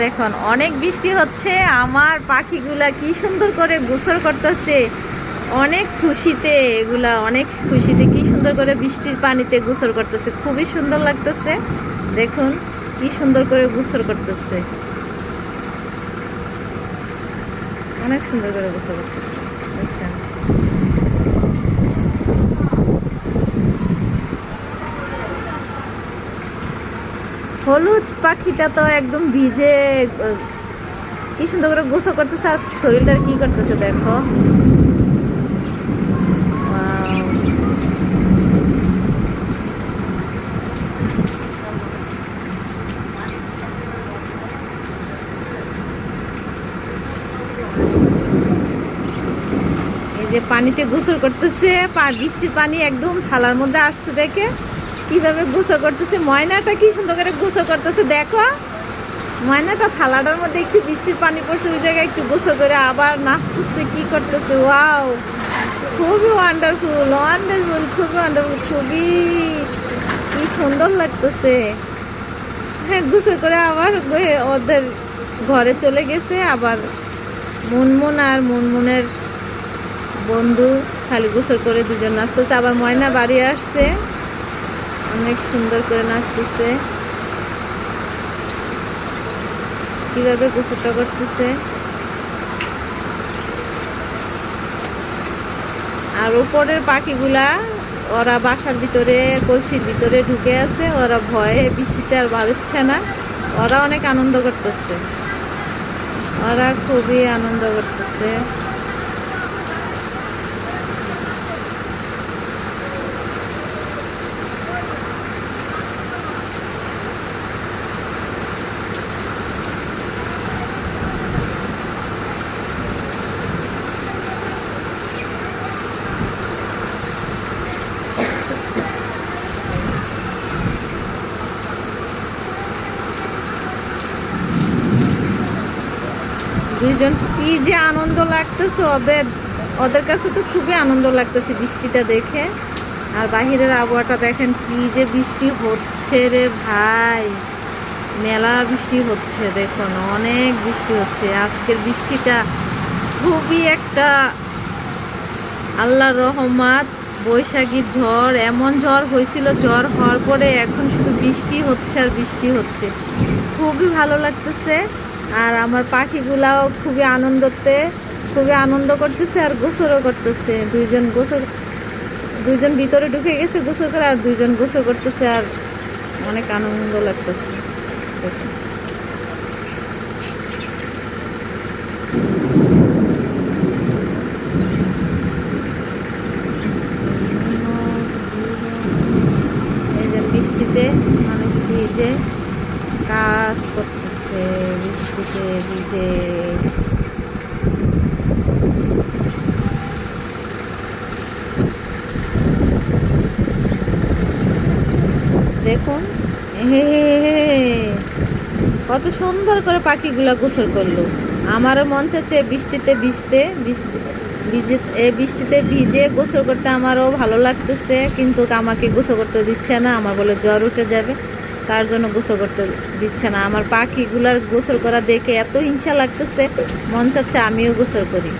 দেখুন, অনেক বৃষ্টি হচ্ছে, আমার পাখিগুলা কি সুন্দর করে গোসল করতেছে। অনেক খুশিতে এগুলা, অনেক খুশিতে কি সুন্দর করে বৃষ্টির পানিতে গোসল করতেছে। খুবই সুন্দর লাগতেছে। দেখুন, কি সুন্দর করে গোসল করতেছে। অনেক সুন্দর করে গোসল করতেছে। আচ্ছা হলুদ পাখিটা তো একদম ভিজে, কি সুন্দর করে গোসল করতেছে আর শরীরটা কি করতেছে দেখো। যে পানিতে গোসল করতেছে বৃষ্টির পানি একদম থালার মধ্যে আসছে দেখে। কীভাবে গোসল করতেছে? ময়নাটা কি সুন্দর করে গোসল করতেছে? দেখো। ময়নাটা থালাটার মধ্যে একটু বৃষ্টির পানি পড়ছে, ওই জায়গায় একটু গোসল করে আবার নাচতেছে, কি করতেছে? ওয়াও! খুবই ওয়ান্ডারফুল ওয়ান্ডারফুল খুবই ওয়ান্ডারফুল খুবই কি সুন্দর লাগতেছে। হ্যাঁ গোসল করে আবার ওদের ঘরে চলে গেছে, আবার মুনমুন আর মুনমুনের বন্ধু খালি গোসল করে দুজন নাচতেছে, আবার ময়না বাড়ি আসছে। অনেক সুন্দর করে নাচতেছে। কীভাবে গোসলটা করতেছে। আর উপরের পাখিগুলা, ওরা বাসার ভিতরে, কলসির ভিতরে ঢুকে আছে, ওরা ভয়ে বৃষ্টিতে আর বাড়ছে না। ওরা অনেক আনন্দ করতেছে। ওরা খুবই আনন্দ করতেছে। দুইজন, কি যে আনন্দ লাগতেছে ওদের ওদের কাছে তো খুবই আনন্দ লাগতেছে বৃষ্টিটা দেখে। আর বাহিরের আবহাওয়াটা দেখেন কি যে বৃষ্টি হচ্ছে রে ভাই। মেলা বৃষ্টি হচ্ছে, দেখুন, অনেক বৃষ্টি হচ্ছে। আজকের বৃষ্টিটা খুবই একটা আল্লাহর রহমাত, বৈশাখী ঝড়, এমন ঝড় হয়েছিল, ঝড় হওয়ার পরে এখন শুধু বৃষ্টি হচ্ছে আর বৃষ্টি হচ্ছে। খুবই ভালো লাগতেছে। আর আমার পাখিগুলাও খুবই আনন্দতে, খুবই আনন্দ করতেছে আর গোসরও করতেছে দুইজন গোসল, দুইজন ভিতরে ঢুকে গেছে গোসল করে আর দুইজন গোসল করতেছে আর অনেক আনন্দ লাগতেছে। এই যে বৃষ্টিতে মানুষ ভিজে কাজ করতেছে বৃষ্টিতে ভিজে দেখুন। কত সুন্দর করে পাখিগুলা গোসল করল আমারও মন চাচ্ছে বৃষ্টিতে ভিজতে বৃষ্টি বৃষ্টিতে ভিজে গোসল করতে আমারও ভালো লাগতেছে, কিন্তু আমাকে গোসল করতে দিচ্ছে না, আমার বলে জ্বর উঠে যাবে তার জন্য গোসল করতে দিচ্ছে না? আমার পাখিগুলার গোসল করা দেখে এত হিংসা লাগতেছে। মন চাচ্ছে আমিও গোসল করি।